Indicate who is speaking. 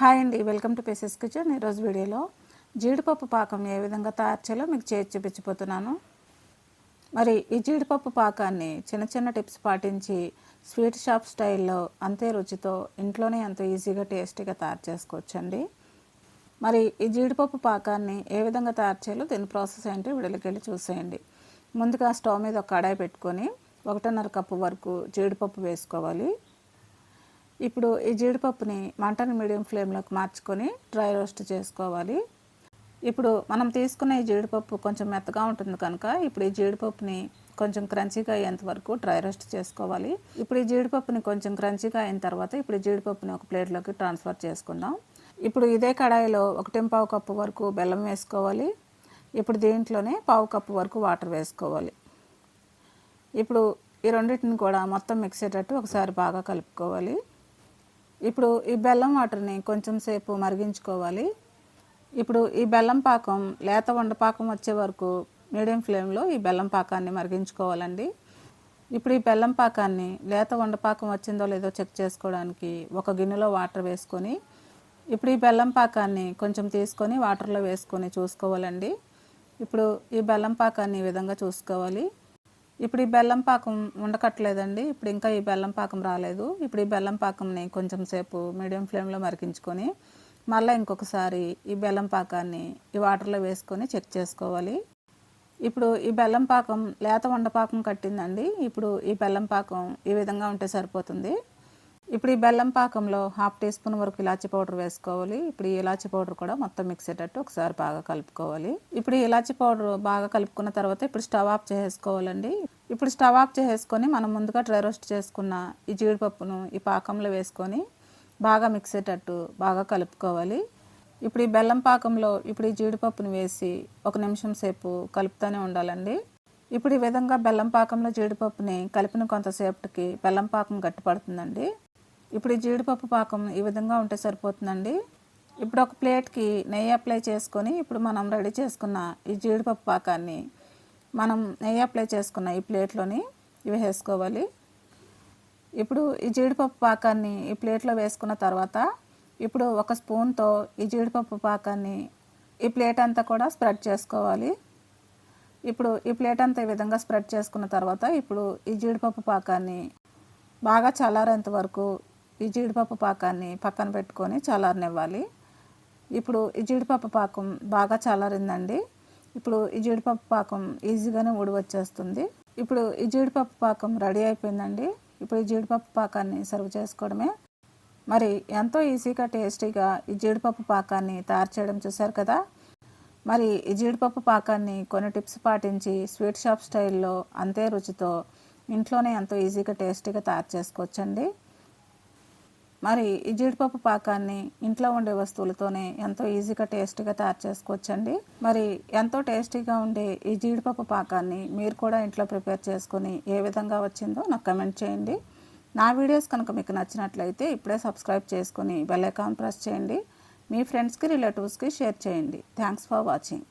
Speaker 1: Hi అండి. Welcome to పేసెస్ kitchen. ఈరోజు వీడియోలో జీడిపప్పు పాకం ఏ విధంగా తయారు చేయాలో మీకు చేసి చూపించిపోతున్నాను మరి ఈ జీడిపప్పు పాకాన్ని చిన్న చిన్న టిప్స్ పాటించి స్వీట్ షాప్ స్టైల్లో అంతే రుచితో ఇంట్లోనే ఎంతో ఈజీగా టేస్టీగా తయారు చేసుకోవచ్చండి. మరి ఈ జీడిపప్పు పాకాన్ని ఏ విధంగా తయారు చేయాలో దీని ప్రాసెస్ ఏంటో వీడియోకి వెళ్ళి చూసేయండి. ముందుగా స్టవ్ మీద ఒక కడాయి పెట్టుకొని ఒకటిన్నర కప్పు వరకు జీడిపప్పు వేసుకోవాలి. ఇప్పుడు ఈ జీడిపప్పుని మంటని మీడియం ఫ్లేమ్లోకి మార్చుకొని డ్రై రోస్ట్ చేసుకోవాలి. ఇప్పుడు మనం తీసుకున్న ఈ జీడిపప్పు కొంచెం మెత్తగా ఉంటుంది కనుక ఇప్పుడు ఈ జీడిపప్పుని కొంచెం క్రంచీగా అయ్యేంత వరకు డ్రై రోస్ట్ చేసుకోవాలి. ఇప్పుడు ఈ జీడిపప్పుని కొంచెం క్రంచీగా అయిన తర్వాత ఇప్పుడు ఈ జీడిపప్పుని ఒక ప్లేట్లోకి ట్రాన్స్ఫర్ చేసుకుందాం. ఇప్పుడు ఇదే కడాయిలో ఒకటి పావు కప్పు వరకు బెల్లం వేసుకోవాలి. ఇప్పుడు దీంట్లోనే పావు కప్పు వరకు వాటర్ వేసుకోవాలి. ఇప్పుడు ఈ రెండింటిని కూడా మొత్తం మిక్స్ అయ్యేటట్టు ఒకసారి బాగా కలుపుకోవాలి. ఇప్పుడు ఈ బెల్లం వాటర్ని కొంచెం సేపు మరిగించుకోవాలి. ఇప్పుడు ఈ బెల్లం పాకం లేత వండపాకం వచ్చే వరకు మీడియం ఫ్లేమ్లో ఈ బెల్లం పాకాన్ని మరిగించుకోవాలండి. ఇప్పుడు ఈ బెల్లం పాకాన్ని లేత వండపాకం వచ్చిందో లేదో చెక్ చేసుకోవడానికి ఒక గిన్నెలో వాటర్ వేసుకొని ఇప్పుడు ఈ బెల్లం పాకాన్ని కొంచెం తీసుకొని వాటర్లో వేసుకొని చూసుకోవాలండి. ఇప్పుడు ఈ బెల్లం పాకాన్ని ఈ విధంగా చూసుకోవాలి. ఇప్పుడు ఈ బెల్లం పాకం ఉండకట్లేదండి ఇప్పుడు ఇంకా ఈ బెల్లం పాకం రాలేదు. ఇప్పుడు ఈ బెల్లం పాకంని కొంచెం సేపు మీడియం ఫ్లేమ్లో మరిగించుకొని మళ్ళీ ఇంకొకసారి ఈ బెల్లం పాకాన్ని ఈ వాటర్లో వేసుకొని చెక్ చేసుకోవాలి. ఇప్పుడు ఈ బెల్లం పాకం లేత వండపాకం కట్టిందండి. ఇప్పుడు ఈ బెల్లం పాకం ఈ విధంగా ఉంటే సరిపోతుంది. ఇప్పుడు ఈ బెల్లం పాకంలో హాఫ్ టీ స్పూన్ వరకు ఇలాచి పౌడర్ వేసుకోవాలి. ఇప్పుడు ఈ ఇలాచి పౌడర్ కూడా మొత్తం మిక్స్ అయ్యేటట్టు ఒకసారి బాగా కలుపుకోవాలి. ఇప్పుడు ఈ ఇలాచి పౌడర్ బాగా కలుపుకున్న తర్వాత ఇప్పుడు స్టవ్ ఆఫ్ చేసుకోవాలండి ఇప్పుడు స్టవ్ ఆఫ్ చేసుకొని మనం ముందుగా డ్రై రోస్ట్ చేసుకున్న ఈ జీడిపప్పును ఈ పాకంలో వేసుకొని బాగా మిక్స్ అయ్యేటట్టు బాగా కలుపుకోవాలి. ఇప్పుడు ఈ బెల్లం పాకంలో ఇప్పుడు ఈ జీడిపప్పును వేసి ఒక నిమిషం సేపు కలుపుతూనే ఉండాలండి. ఇప్పుడు ఈ విధంగా బెల్లం పాకంలో జీడిపప్పుని కలిపిన కొంతసేపటికి బెల్లం పాకం గట్టిపడుతుందండి. ఇప్పుడు ఈ జీడిపప్పు పాకం ఈ విధంగా ఉంటే సరిపోతుందండి. ఇప్పుడు ఒక ప్లేట్కి నెయ్యి అప్లై చేసుకొని ఇప్పుడు మనం రెడీ చేసుకున్న ఈ జీడిపప్పు పాకాన్ని మనం నెయ్యి అప్లై చేసుకున్న ఈ ప్లేట్లోని ఇవి వేసుకోవాలి. ఇప్పుడు ఈ జీడిపప్పు పాకాన్ని ఈ ప్లేట్లో వేసుకున్న తర్వాత ఇప్పుడు ఒక స్పూన్తో ఈ జీడిపప్పు పాకాన్ని ఈ ప్లేట్ అంతా కూడా స్ప్రెడ్ చేసుకోవాలి. ఇప్పుడు ఈ ప్లేట్ అంతా ఈ విధంగా స్ప్రెడ్ చేసుకున్న తర్వాత ఇప్పుడు ఈ జీడిపప్పు పాకాన్ని బాగా చల్లారేంత వరకు ఈ జీడిపప్పు పాకాన్ని పక్కన పెట్టుకొని చల్లారనివ్వాలి. ఇప్పుడు ఈ జీడిపప్పు పాకం బాగా చల్లారిందండి. ఇప్పుడు ఈ జీడిపప్పు పాకం ఈజీగానే ఉడి వచ్చేస్తుంది ఇప్పుడు ఈ జీడిపప్పు పాకం రెడీ అయిపోయిందండి. ఇప్పుడు ఈ జీడిపప్పు పాకాన్ని సర్వ్ చేసుకోవడమే. మరి ఎంతో ఈజీగా టేస్టీగా ఈ జీడిపప్పు పాకాన్ని తయారు చేయడం చూశారు కదా? మరి ఈ జీడిపప్పు పాకాన్ని కొన్ని టిప్స్ పాటించి స్వీట్ షాప్ స్టైల్లో అంతే రుచితో ఇంట్లోనే ఎంతో ఈజీగా టేస్టీగా తయారు చేసుకోవచ్చండి. మరి ఈ జీడిపప్పు పాకాన్ని ఇంట్లో ఉండే వస్తువులతోనే ఎంతో ఈజీగా టేస్టీగా తయారు చేసుకోవచ్చండి. మరి ఎంతో టేస్టీగా ఉండే ఈ జీడిపప్పు పాకాన్ని మీరు కూడా ఇంట్లో ప్రిపేర్ చేసుకుని ఏ విధంగా వచ్చిందో నాకు కమెంట్ చేయండి. నా వీడియోస్ కనుక మీకు నచ్చినట్లయితే ఇప్పుడే సబ్స్క్రైబ్ చేసుకుని బెల్ ఐకాన్ ప్రెస్ చేయండి. మీ ఫ్రెండ్స్కి రిలేటివ్స్కి షేర్ చేయండి. Thanks for watching.